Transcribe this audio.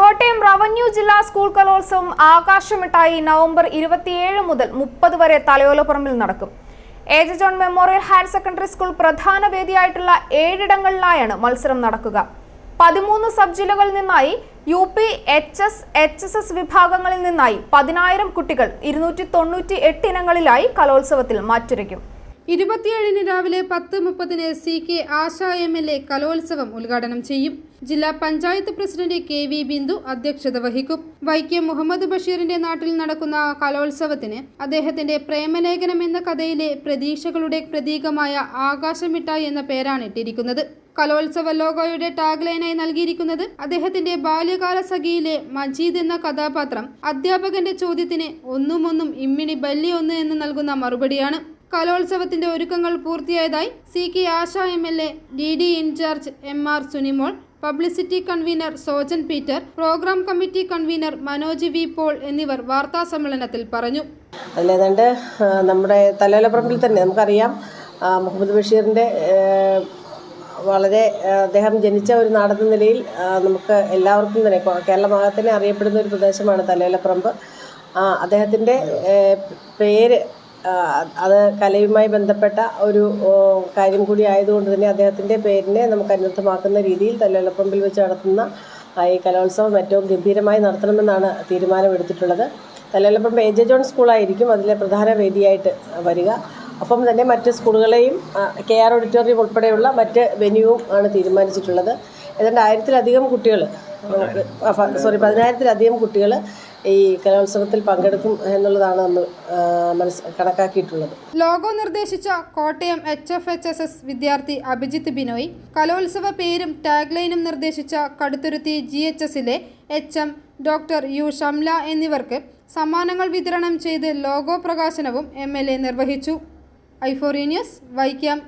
Kottayam revenue ജില്ലാ school കലോത്സവം ആകാശമിട്ടായി November ഇരുപത്തിയേഴ് മുതൽ മുപ്പത് വരെ തലയോലപ്പറമ്പിൽ നടക്കും. A J John memorial higher secondary school പ്രധാന വേദിയായിട്ടുള്ള ഏഴിടങ്ങളിലായാണ് മത്സരം നടക്കുക. പതിമൂന്ന് സബ് ജില്ലകളിൽ നിന്നായി U P H S H S S വിഭാഗങ്ങളിൽ നിന്നായി പതിനായിരം കുട്ടികൾ ഇരുന്നൂറ്റി തൊണ്ണൂറ്റി എട്ട് ഇനങ്ങളിലായി കലോത്സവത്തിൽ മാറ്റുരയ്ക്കും. ഇരുപത്തിയേഴിന് രാവിലെ പത്ത് മുപ്പതിന് C K Asha M L A കലോത്സവം ഉദ്ഘാടനം ചെയ്യും. ജില്ലാ panchayat president K V Bindu അധ്യക്ഷത വഹിക്കും. വൈക്കം മുഹമ്മദ് ബഷീറിന്റെ നാട്ടിൽ നടക്കുന്ന കലോത്സവത്തിന് അദ്ദേഹത്തിന്റെ പ്രേമലേഖനം എന്ന കഥയിലെ പ്രതീക്ഷകളുടെ പ്രതീകമായ ആകാശമിട്ടായി എന്ന പേരാണ് ഇട്ടിരിക്കുന്നത്. കലോത്സവ ലോഗോയുടെ ടാഗ് ലൈനായി നൽകിയിരിക്കുന്നത് അദ്ദേഹത്തിന്റെ ബാല്യകാല സഖിയിലെ മജീദ് എന്ന കഥാപാത്രം. അധ്യാപകന്റെ ചോദ്യത്തിന് ഒന്നും ഒന്നും ഇമ്മിണി ബല്ലി ഒന്ന് എന്ന് നൽകുന്ന മറുപടിയാണ്. കലോത്സവത്തിന്റെ ഒരുക്കങ്ങൾ പൂർത്തിയായതായി C K Asha M L A D D incharge M R Sunimol publicity convener Sojan Peter programme committee convener Manoj V Paul എന്നിവർ വാർത്താ സമ്മേളനത്തിൽ പറഞ്ഞു. അതിലേതാണ്ട് നമ്മുടെ തലയോലപ്പറമ്പിൽ തന്നെ നമുക്കറിയാം മുഹമ്മദ് ബഷീറിന്റെ വളരെ അദ്ദേഹം ജനിച്ച ഒരു നാടെന്ന നിലയിൽ നമുക്ക് എല്ലാവർക്കും തന്നെ കോ- കേരള ഭാഗത്തിനെ അറിയപ്പെടുന്ന ഒരു പ്രദേശമാണ് തലേലപ്പറമ്പ് അദ്ദേഹത്തിന്റെ പേര് അത് കലയുമായി ബന്ധപ്പെട്ട ഒരു കാര്യം കൂടി ആയതുകൊണ്ട് തന്നെ അദ്ദേഹത്തിന്റെ പേരിനെ നമുക്ക് അനുദ്ധമാക്കുന്ന രീതിയിൽ തലയോലപ്പറമ്പിൽ വെച്ച് നടത്തുന്ന ഈ കലോത്സവം ഏറ്റവും ഗംഭീരമായി നടത്തണമെന്നാണ് തീരുമാനമെടുത്തിട്ടുള്ളത്. തലയോലപ്പറമ്പ് എ ജെ ജോൺ സ്കൂളായിരിക്കും അതിലെ പ്രധാന വേദിയായിട്ട് വരിക. അപ്പം തന്നെ മറ്റ് സ്കൂളുകളെയും കെ ആർ ഓഡിറ്റോറിയം ഉൾപ്പെടെയുള്ള മറ്റ് വെന്യൂവും ആണ് തീരുമാനിച്ചിട്ടുള്ളത്. ഏതാണ്ട് ആയിരത്തിലധികം കുട്ടികൾ സോറി പതിനായിരത്തിലധികം കുട്ടികൾ ഈ കലോത്സവത്തിൽ പങ്കെടുക്കും എന്നുള്ളതാണ് നമ്മൾ മനസ് കണക്കാക്കിയിട്ടുള്ളത്. ലോഗോ നിർദ്ദേശിച്ച Kottayam H F H S S വിദ്യാർത്ഥി അഭിജിത്ത് ബിനോയ് കലോത്സവ പേരും ടാഗ്ലൈനും നിർദ്ദേശിച്ച കടുത്തുരുത്തി ജി എച്ച് എസിലെ H M doctor U Shamla എന്നിവർക്ക് സമ്മാനങ്ങൾ വിതരണം ചെയ്ത് ലോഗോ പ്രകാശനവും എം എൽ എ നിർവഹിച്ചു. ഐഫോറിയ ന്യൂസ് വൈക്കം.